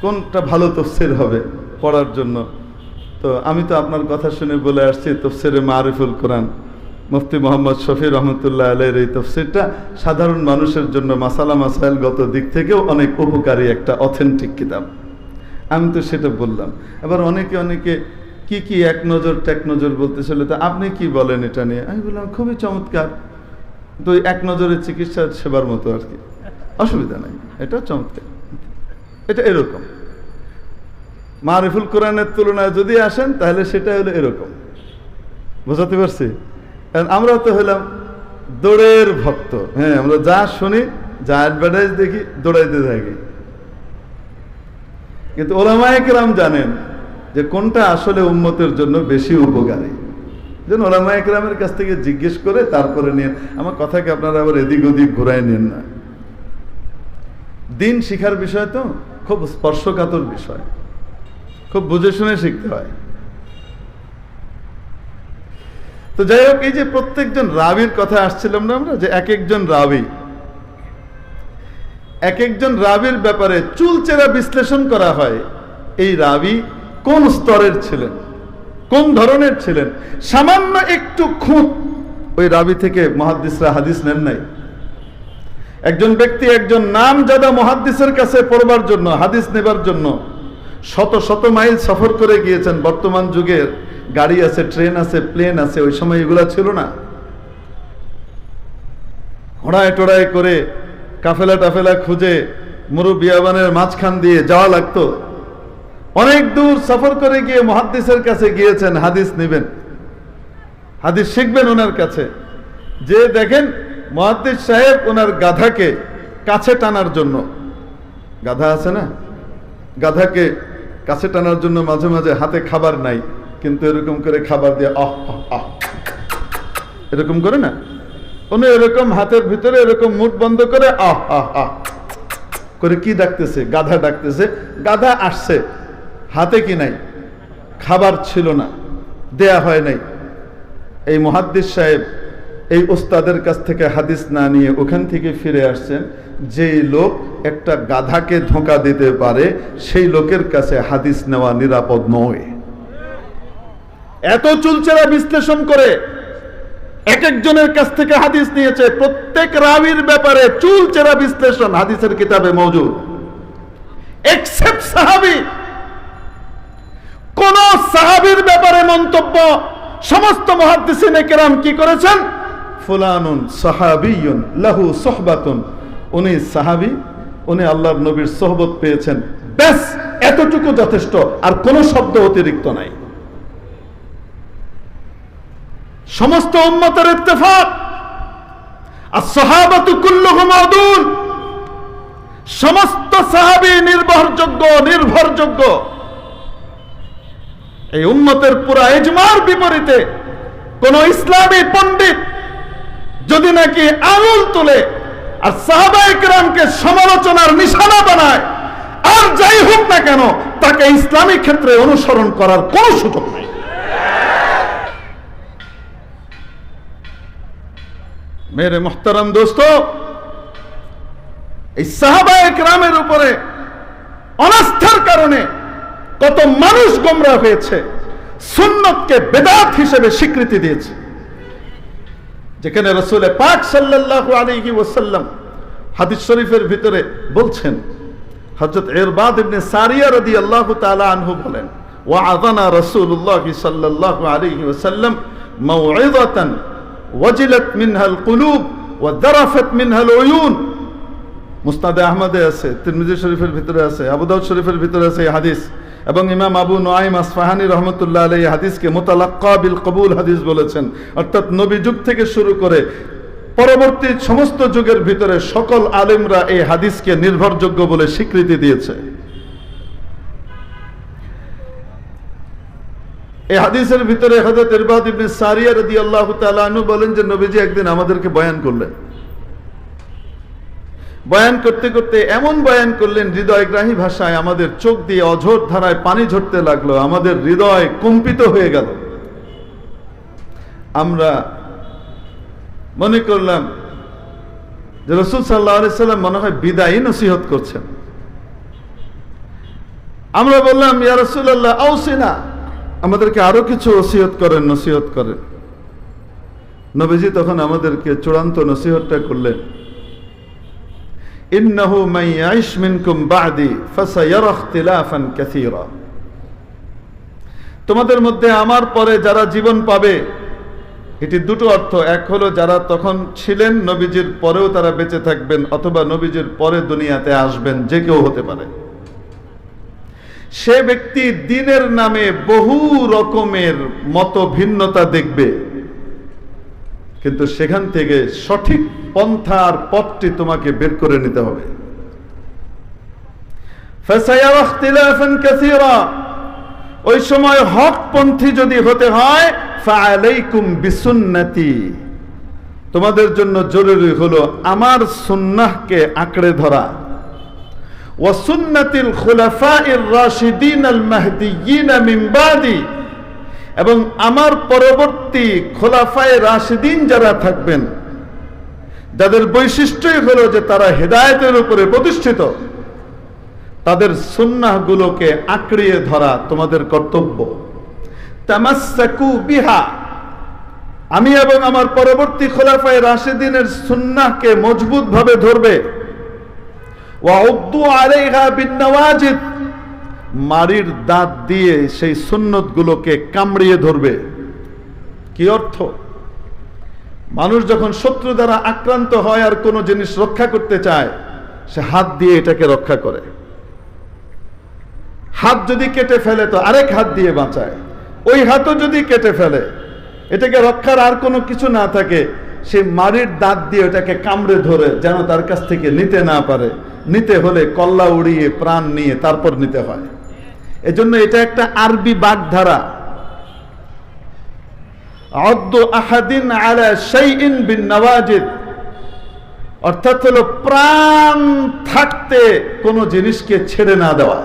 কোনটা ভালো তফসির হবে পড়ার জন্য? তো আমি তো আপনার কথা শুনে বলে আসছি, তফসিরে মারিফুল কোরআন। মুফতি মোহাম্মদ শফি রহমতুল্লাহ আলের এই তফসিরটা সাধারণ মানুষের জন্য মাসালা মাসাইলগত দিক থেকেও অনেক উপকারী একটা অথেন্টিক কিতাব। আমি তো সেটা বললাম। এবার অনেকে অনেকে, কি কি এক নজর টেক নজর বলতেছিল? তো আপনি কি বলেন এটা নিয়ে? আমি বললাম, খুবই চমৎকার। তো এক নজরে চিকিৎসা সেবার মতো আর কি। অসুবিধা নাই এটা চমৎকার। এটা এরকম। মারিফুল কোরআনের তুলনায় যদি আসেন, তাহলে সেটা হলো এরকম। বোঝাতে পারছি? কারণ আমরা তো হলাম দৌড়ের ভক্ত। হ্যাঁ আমরা যা শুনি, যা অ্যাডভার্টাইজ দেখি, দৌড়াইতে থাকি। কিন্তু ওলামায়করাম জানেন যে কোনটা আসলে উন্মতের জন্য বেশি উপকারী। যেন ওলামায়করামের কাছ থেকে জিজ্ঞেস করে তারপরে নিয়ে, আমার কথাকে আপনারা আবার এদিক ওদিক ঘুরাই নেন না। দিন শিখার বিষয় তো? খুব স্পর্শকাতর বিষয়। খুব বুঝে শুনে শিখতে হয়। তো যাই হোক, এই যে প্রত্যেকজন রাবির কথা আসছিলাম না আমরা, যে এক একজন রাবি। এক একজন রাবির ব্যাপারে চুলচেরা বিশ্লেষণ করা হয়, এই রাবি কোন স্তরের ছিলেন? কোন ধরনের ছিলেন? সামান্য একটু খুঁত ওই রাবি থেকে মহাদ্দিসরা হাদিস নেন নাই। একজন ব্যক্তি একজন নাম যাদা মহাদ্দিসের কাছে পড়বার জন্য, হাদিস নেবার জন্য শত শত মাইল সফর করে গিয়েছেন। বর্তমান যুগের গাড়ি আছে, ট্রেন আছে, প্লেন আছে, ওই সময় এগুলা ছিল না। ঘোড়ায় টোড়ায় করে কাফেলা টাফেলা খুঁজে মুরুবিয়াবানের মাঝখান দিয়ে যাওয়া লাগতো। অনেক দূর সফর করে গিয়ে মহাদ্দিসের কাছে গিয়েছেন, হাদিস নেবেন। হাদিস শিখবেন ওনার কাছে। যে দেখেন মহাদ্দিস সাহেব ওনার গাধাকে কাছে টানার জন্য। গাধা আছে না? গাধাকে কাছে টানার জন্য মাঝে মাঝে হাতে খাবার নাই কিন্তু এরকম করে খাবার দিয়ে আহ আহ, এরকম করে না? উনি এরকম হাতের ভিতরে এরকম মুখ বন্ধ করে আহ আহ আহ। করে কি ডাকতেছে? গাধা ডাকতেছে গাধা আসছে। হাতে কি নাই? খাবার ছিল না দেয়া হয় নাই। এই মহাদ্দিস সাহেব এই ওস্তাদের কাছ থেকে হাদিস না নিয়ে ওখান থেকে ফিরে আসছেন, যেই লোক একটা গাধাকে ধোঁকা দিতে পারে, সেই লোকের কাছে হাদিস নেওয়া নিরাপদ নয়। এত চুলচেরা বিশ্লেষণ করে এক একজনের কাছ থেকে হাদিস নিয়েছে, প্রত্যেক রাবির ব্যাপারে চুলচেরা বিশ্লেষণ হাদিসের কিতাবে মৌজুদ। এক্সেপ্ট সাহাবি। কোন সাহাবির ব্যাপারে মন্তব্য সমস্ত মহাদ্দিসিনে কেরাম কি করেছেন? ফুলানুন লাহু সোহবাতুন। উনি সাহাবি, উনি আল্লাহর নবীর সোহবত পেয়েছেন। ব্যাস, এতটুকু যথেষ্ট, আর কোন শব্দ অতিরিক্ত নাই। সমস্ত উম্মতের ইত্তেফাক। আর সাহাবাতু কুল্লুহুম সমস্ত সাহাবী নির্ভরযোগ্য নির্ভরযোগ্য। এই উম্মতের পুরা ইজমার বিপরীতে কোন ইসলামী পণ্ডিত যদি নাকি আঙুল তুলে আর সাহাবাইকরামকে সমালোচনার নিশানা বানায়, আর যাই হোক না কেন, তাকে ইসলামী ক্ষেত্রে অনুসরণ করার কোন সুযোগ নাই। মেরে মোহতারাম দোস্ত, এই সাহাবায়ক রামের উপরে অনাস্থার কারণে কত মানুষ গোমরা হয়েছে, সুন্নতকে বেদাত হিসেবে স্বীকৃতি দিয়েছে। যেখানে রসুল পাক সাল্লাল্লাহু আলাইহি ওয়াসাল্লাম হাদিস শরীফের ভিতরে বলছেন, হযরত ইরবাদ ইবনে সারিয়া রাদিয়াল্লাহু তাআলা আনহু বলেন, ওয়াআযানা রাসূলুল্লাহ সাল্লাল্লাহু আলাইহি ওয়াসাল্লাম মাউইযাতান ওয়াজিলাত মিনহাল কুলুব ওয়া দারাফাত মিনহাল উয়ুন। মুস্তাদে আহমদে আছে, তিরমিজি শরীফের ভিতরে আছে, আবু দাউদ শরীফের ভিতরে আছে হাদিস। এবং ইমাম আবু নোয়াইম আসফাহানি রহমতুল্লাহ আলাই হাদিসকে মোতালাক্কা বিল কবুল হাদিস বলেছেন। অর্থাৎ নবী যুগ থেকে শুরু করে পরবর্তী সমস্ত যুগের ভিতরে সকল আলেমরা এই হাদিসকে নির্ভরযোগ্য বলে স্বীকৃতি দিয়েছে। এই হাদিসের ভিতরে হযরত ইরবাদ ইবনে সারিয়া রাদিয়াল্লাহু তাআলা বলেন যে, নবীজি একদিন আমাদেরকে বয়ান করলেন। বয়ান করতে করতে এমন বয়ান করলেন, হৃদয়গ্রাহী ভাষায় আমাদের চোখ দিয়ে অঝোর ধারায় পানি ঝরতে লাগল, আমাদের হৃদয় কম্পিত হয়ে গেল। আমরা মনে করলাম যে রসুল সাল্লাহ সাল্লাম মনে হয় বিদায়ী নসিহত করছেন। আমরা বললাম, ইয়া রাসূলুল্লাহ, আউসিনা। আমাদেরকে আরও কিছু ওসিয়ত করেন, নসিহত করেন। নবীজি তখন আমাদেরকে চূড়ান্ত নসিহতটা করলেন। ইন্নাহু মান ইয়াইশ মিনকুম বা'দি ফাসায়ারা ইখতিলাফান কাসীরা। তোমাদের মধ্যে আমার পরে যারা জীবন পাবে, এটি দুটো অর্থ। এক হলো, যারা তখন ছিলেন নবীজির পরেও তারা বেঁচে থাকবেন অথবা নবীজির পরে দুনিয়াতে আসবেন, যে কেউ হতে পারে। সে ব্যক্তি দিনের নামে বহু রকমের মত ভিন্নতা দেখবে। কিন্তু সেখান থেকে সঠিক পন্থার পথটি তোমাকে বের করে নিতে হবে। ওই সময় হকপন্থী যদি হতে হয় তোমাদের জন্য জরুরি হলো আমার সুন্নাহকে আঁকড়ে ধরা। ওয়াসুন্নাতিল খুলাফা ইর রাশিদিন আল এবং আমার পরবর্তী খোলাফায়ে রাশিদিন যারা থাকবেন, যাদের বৈশিষ্ট্যই হলো যে তারা হেদায়েতের উপরে প্রতিষ্ঠিত, তাদের সুন্নাহগুলোকে আঁকড়িয়ে ধরা তোমাদের কর্তব্য। বিহা। আমি এবং আমার পরবর্তী খোলাফায় রাশেদিনের মজবুত ভাবে ধরবে। বিন্নাওয়াজিদ মারির দাঁত দিয়ে সেই সুন্নতগুলোকে কামড়িয়ে ধরবে। কি অর্থ? মানুষ যখন শত্রু দ্বারা আক্রান্ত হয় আর কোনো জিনিস রক্ষা করতে চায়, সে হাত দিয়ে এটাকে রক্ষা করে। হাত যদি কেটে ফেলে, তো আরেক হাত দিয়ে বাঁচায়। ওই হাতও যদি কেটে ফেলে, এটাকে রক্ষার আর কোনো কিছু না থাকে, সে মারির দাঁত দিয়ে ওটাকে কামড়ে ধরে যেন তার কাছ থেকে নিতে না পারে। নিতে হলে কল্লা উড়িয়ে, প্রাণ নিয়ে তারপর নিতে হয়। এজন্য এটা একটা আরবি বাগধারা। অদ্দ আহাদিন বিন নওয়াজিদ। অর্থাৎ হলো প্রাণ থাকতে কোনো জিনিসকে ছেড়ে না দেওয়া।